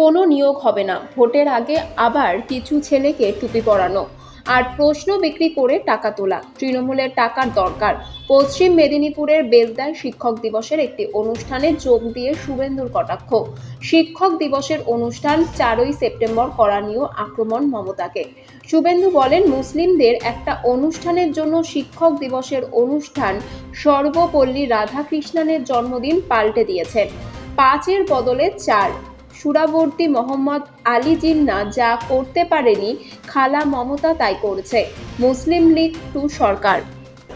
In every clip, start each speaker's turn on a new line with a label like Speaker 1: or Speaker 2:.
Speaker 1: কোনো নিয়োগ হবে না। ভোটের আগে আবার কিছু ছেলেকে টুপি পরানো আর প্রশ্ন বিক্রি করে টাকা তোলা তৃণমূলের টাকার দরকার। পশ্চিম মেদিনীপুরের বেলদায় শিক্ষক দিবসের একটি অনুষ্ঠানে যোগ দিয়ে শুভেন্দুর কটাক্ষ। শিক্ষক দিবসের অনুষ্ঠান চারই সেপ্টেম্বর করা নিয়েও আক্রমণ মমতাকে। শুভেন্দু বলেন, মুসলিমদের একটা অনুষ্ঠানের জন্য শিক্ষক দিবসের অনুষ্ঠান সর্বপল্লী রাধাকৃষ্ণনের জন্মদিন পাল্টে দিয়েছেন পাঁচের বদলে চার। সুরাবর্তী মোহাম্মদ আলী জিন্না যা করতে পারেনি খালা মমতা তাই করেছে। মুসলিম লীগ টু সরকার।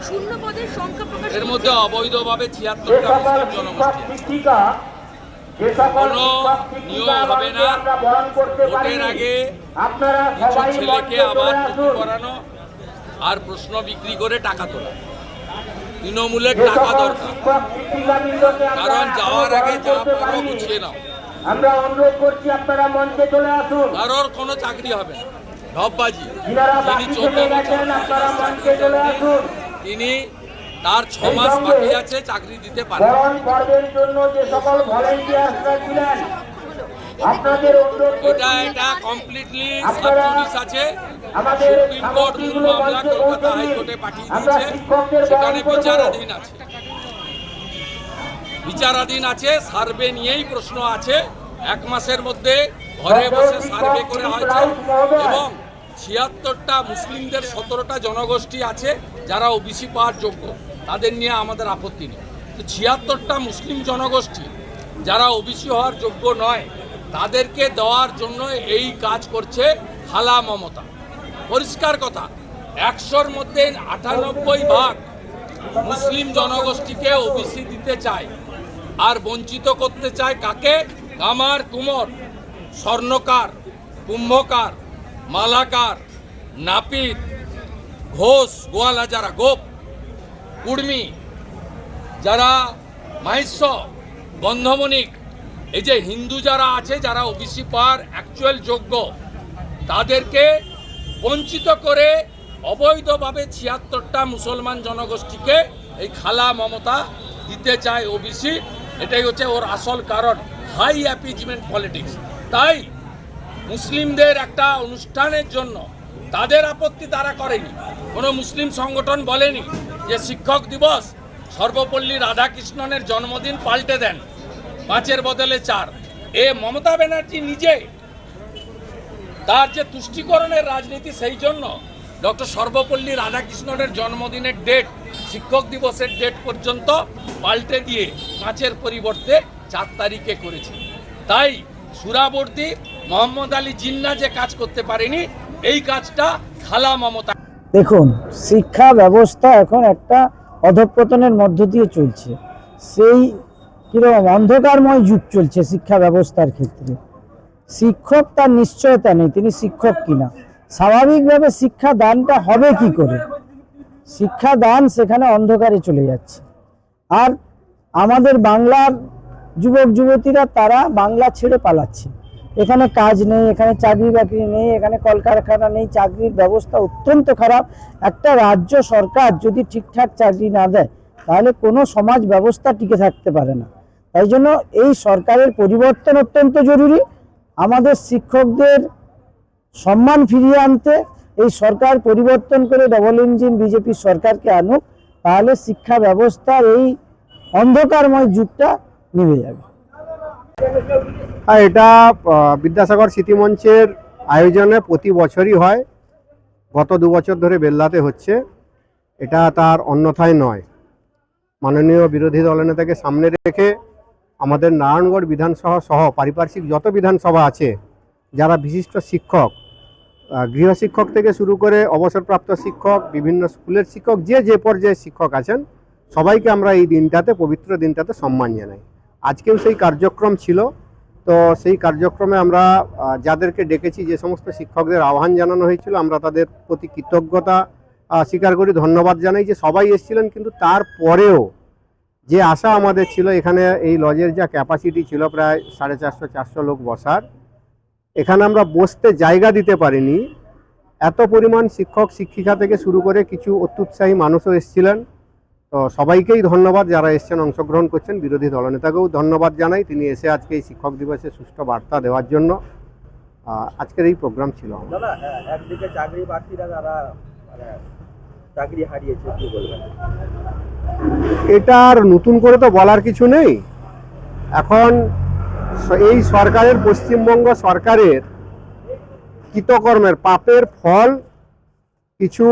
Speaker 2: শূন্য পদের সংখ্যা প্রকাশ
Speaker 3: এর মধ্যে অবৈধভাবে ছিয়াত্তরটা মুসলিম জনগোষ্ঠী
Speaker 4: শিক্ষিকা যে সকল
Speaker 3: কোনো নিয়ম হবে না।
Speaker 4: আমরা বরণ করতে
Speaker 3: ভোটের আগে কিছু ছেলেকে আবার
Speaker 4: চলে
Speaker 3: টুপি আর প্রশ্ন বিক্রি করে টাকা তোলা। তৃণমূলের টাকা দরকার। কারণ যাওয়ার আগে
Speaker 4: বরণ
Speaker 3: যা
Speaker 4: করতে
Speaker 3: পারো গুছিয়ে নাও।
Speaker 4: আমরা অনুরোধ করছি আপনারা মঞ্চে চলে আসুন।
Speaker 3: কারোর কোনো চাকরি হবে না। ঢপবাজি চোদ্দ বছর
Speaker 4: গেছেন আপনারা মঞ্চে চলে আসুন।
Speaker 3: তিনি তার ছ মাস বাকি আছে চাকরি দিতে পারে
Speaker 4: বরণ পর্বের জন্য যে সকল ভলেন্টিয়ার্সরা ছিলেন আপনাদের অনুরোধ
Speaker 3: এটা
Speaker 4: করছি
Speaker 3: এটা কমপ্লিটলি সাবজুডিস আছে।
Speaker 4: আমাদের
Speaker 3: সুপ্রিম কোর্ট মামলা কলকাতা হাইকোর্টে পাঠিয়ে
Speaker 4: আমরা
Speaker 3: দিয়েছে।
Speaker 4: শিক্ষকদের
Speaker 3: সেখানে
Speaker 4: বরণ
Speaker 3: বিচারাধীন আছে। বিচারাধীন আছে, সার্ভে নিয়েই প্রশ্ন আছে। এক মাসের মধ্যে ঘরে বসে সার্ভে করে হয়েছে এবং ছিয়াত্তরটা মুসলিমদের সতেরোটা জনগোষ্ঠী আছে, যারা ওবিসি পাওয়ার যোগ্য। তাদের নিয়ে আমাদের আপত্তি নেই। তো ছিয়াত্তরটা মুসলিম জনগোষ্ঠী যারা ওবিসি হওয়ার যোগ্য নয়, তাদেরকে দেওয়ার জন্য এই কাজ করছে হালা মমতা। পরিষ্কার কথা, একশোর মধ্যে আটানব্বই ভাগ মুসলিম জনগোষ্ঠীকে ওবিসি দিতে চায়। আর বঞ্চিত করতে চায় কাকে? কামার কুমোর, স্বর্ণকার, কুম্ভকার, মালাকার, নাপিত, ঘোষ, গোয়ালা যারা গোপ কুর্মি যারা মাহিষ্য বন্ধমণিক এই যে হিন্দু যারা আছে, যারা ওবিসি পাওয়ার অ্যাকচুয়াল যোগ্য, তাদেরকে বঞ্চিত করে অবৈধভাবে ছিয়াত্তরটা মুসলমান জনগোষ্ঠীকে এই খালা মমতা দিতে চায় ওবিসি। এটাই হচ্ছে ওর আসল কারণ হাই অ্যাপিজমেন্ট পলিটিক্স তাই মুসলিমদের একটা অনুষ্ঠানের জন্য তাদের আপত্তি তারা করেনি। কোনো মুসলিম সংগঠন বলেনি যে শিক্ষক দিবস সর্বপল্লী রাধাকৃষ্ণনের জন্মদিন পাল্টে দেন। পাঁচের বদলে চার। এ মমতা ব্যানার্জি নিজে তার যে তুষ্টিকরণের রাজনীতি, সেই জন্য ডক্টর সর্বপল্লী রাধাকৃষ্ণনের জন্মদিনের ডেট শিক্ষক দিবসের ডেট পর্যন্ত পাল্টে দিয়ে পাঁচের পরিবর্তে চার তারিখে করেছে। তাই সুরাবর্তী, মোহাম্মদ আলী জিন্না যে কাজ করতে পারেনি, এই কাজটা খালা মমতা
Speaker 5: দেখুন, শিক্ষা ব্যবস্থা এখন একটা অধঃপতনের মধ্য দিয়ে চলছে। সেই কীরকম অন্ধকারময় যুগ চলছে শিক্ষা ব্যবস্থার ক্ষেত্রে। শিক্ষক তার নিশ্চয়তা নেই, তিনি শিক্ষক কিনা? স্বাভাবিকভাবে শিক্ষা দানটা হবে কি করে? শিক্ষা দান সেখানে অন্ধকারে চলে যাচ্ছে। আর আমাদের বাংলার যুবক, যুবতীরা তারা বাংলা ছেড়ে পালাচ্ছে। এখানে কাজ নেই, এখানে চাকরি বাকরি নেই, এখানে কলকারখানা নেই, চাকরির ব্যবস্থা অত্যন্ত খারাপ। একটা রাজ্য সরকার যদি ঠিকঠাক চাকরি না দেয়, তাহলে কোনো সমাজ ব্যবস্থা টিকে থাকতে পারে না। তাই জন্য এই সরকারের পরিবর্তন অত্যন্ত জরুরি। আমাদের শিক্ষকদের সম্মান ফিরিয়ে আনতে এই সরকার পরিবর্তন করে ডবল ইঞ্জিন বিজেপি সরকারকে আনুক, তাহলে শিক্ষা ব্যবস্থার এই অন্ধকারময় যুগটা নিভে যাবে।
Speaker 6: হ্যাঁ এটা বিদ্যাসাগর স্মৃতিমঞ্চের আয়োজনে প্রতি বছরই হয়। গত দু বছর ধরে বেল্লাতে হচ্ছে। এটা তার অন্যথায় নয়। মাননীয় বিরোধী দলনেতাকে সামনে রেখে আমাদের নারায়ণগড় বিধানসভা সহ পারিপার্শ্বিক যত বিধানসভা আছে, যারা বিশিষ্ট শিক্ষক গৃহশিক্ষক থেকে শুরু করে অবসরপ্রাপ্ত শিক্ষক, বিভিন্ন স্কুলের শিক্ষক, যে যে পর্যায়ে শিক্ষক আছেন, সবাইকে আমরা এই দিনটাতে, পবিত্র দিনটাতে সম্মান জানাই। আজকেও সেই কার্যক্রম ছিল। তো সেই কার্যক্রমে আমরা যাদেরকে ডেকেছি, যে সমস্ত শিক্ষকদের আহ্বান জানানো হয়েছিল, আমরা তাদের প্রতি কৃতজ্ঞতা স্বীকার করি, ধন্যবাদ জানাই যে সবাই এসেছিলেন, কিন্তু তারপরেও যে আশা আমাদের ছিল, এখানে এই লজের যা ক্যাপাসিটি ছিল, প্রায় সাড়ে চারশো চারশো লোক বসার এখানে আমরা বসতে জায়গা দিতে পারিনি। এত পরিমাণ শিক্ষক শিক্ষিকা থেকে শুরু করে কিছু অত্যুৎসাহী মানুষও এসেছিলেন। তো সবাইকেই ধন্যবাদ যারা এসছেন অংশগ্রহণ করছেন। বিরোধী দলনেতাকেও ধন্যবাদ জানাই। তিনি এসে আজকে এই শিক্ষক দিবসে সুষ্ঠু বার্তা দেওয়ার জন্য আজকের এই প্রোগ্রাম ছিল
Speaker 7: হ্যাঁ, একদিকে চাকরি প্রার্থীরা তারা মানে চাকরি হারিয়েছে কি বলবেন?
Speaker 6: এটা আর নতুন করে তো বলার কিছু নেই। এখন এই সরকারের, পশ্চিমবঙ্গ সরকারের কৃতকর্মের পাপের ফল কিছু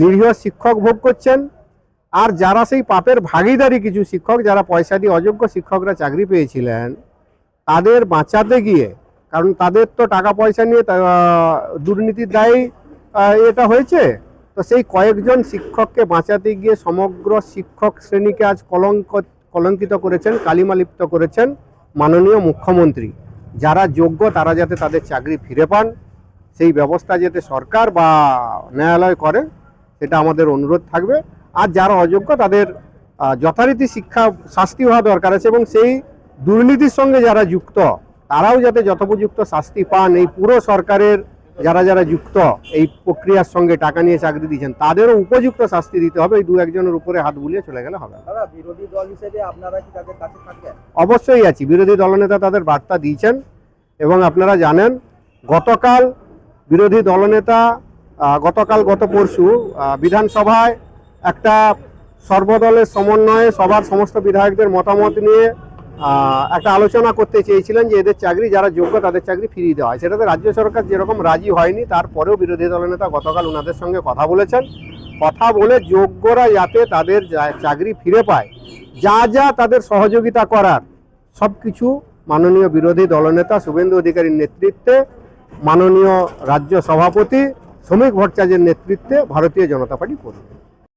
Speaker 6: নিরীহ শিক্ষক ভোগ করছেন। আর যারা সেই পাপের ভাগিদারি কিছু শিক্ষক, যারা পয়সা দিয়ে অযোগ্য শিক্ষকরা চাকরি পেয়েছিলেন, তাদের বাঁচাতে গিয়ে, কারণ তাদের তো টাকা পয়সা নিয়ে দুর্নীতির দায়ী এটা হয়েছে, তো সেই কয়েকজন শিক্ষককে বাঁচাতে গিয়ে সমগ্র শিক্ষক শ্রেণীকে আজ কলঙ্ক, কলঙ্কিত করেছেন, কালিমালিপ্ত করেছেন। মাননীয় মুখ্যমন্ত্রী, যারা যোগ্য তারা যাতে তাদের চাকরি ফিরে পান, সেই ব্যবস্থা যাতে সরকার বা ন্যায়ালয় করে, সেটা আমাদের অনুরোধ থাকবে। আর যারা অযোগ্য তাদের যথারীতি শিক্ষা শাস্তি হওয়া দরকার আছে এবং সেই দুর্নীতির সঙ্গে যারা যুক্ত, তারাও যাতে যথোপযুক্ত শাস্তি পান। এই পুরো সরকারের যারা যারা যুক্ত এই প্রক্রিয়ার সঙ্গে টাকা নিয়ে চাকরি দিয়েছেন তাদেরও উপযুক্ত শাস্তি দিতে হবে। এই দু একজনের উপরে হাত বুলিয়ে চলে গেলে হবে
Speaker 7: বিরোধী দল হিসেবে আপনারা কি তাদের কাছে থাকবেন
Speaker 6: অবশ্যই আছি। বিরোধী দলনেতা তাদের বার্তা দিয়েছেন এবং আপনারা জানেন গতকাল বিরোধী দলনেতা গতকাল গত পরশু বিধানসভায় একটা সর্বদলের সমন্বয়ে সবার সমস্ত বিধায়কদের মতামত নিয়ে একটা আলোচনা করতে চেয়েছিলেন যে এদের চাকরি, যারা যোগ্য তাদের চাকরি ফিরিয়ে দেওয়া হয়। সেটাতে রাজ্য সরকার যেরকম রাজি হয়নি, তারপরেও বিরোধী দলনেতা গতকাল ওনাদের সঙ্গে কথা বলেছেন। কথা বলে যোগ্যরা যাতে তাদের চাকরি ফিরে পায়। যা যা তাদের সহযোগিতা করার সব কিছু মাননীয় বিরোধী দলনেতা শুভেন্দু অধিকারীর নেতৃত্বে, মাননীয় রাজ্য সভাপতি, শ্রমিক ভট্টাচার্যের নেতৃত্বে ভারতীয় জনতা পার্টি করবে।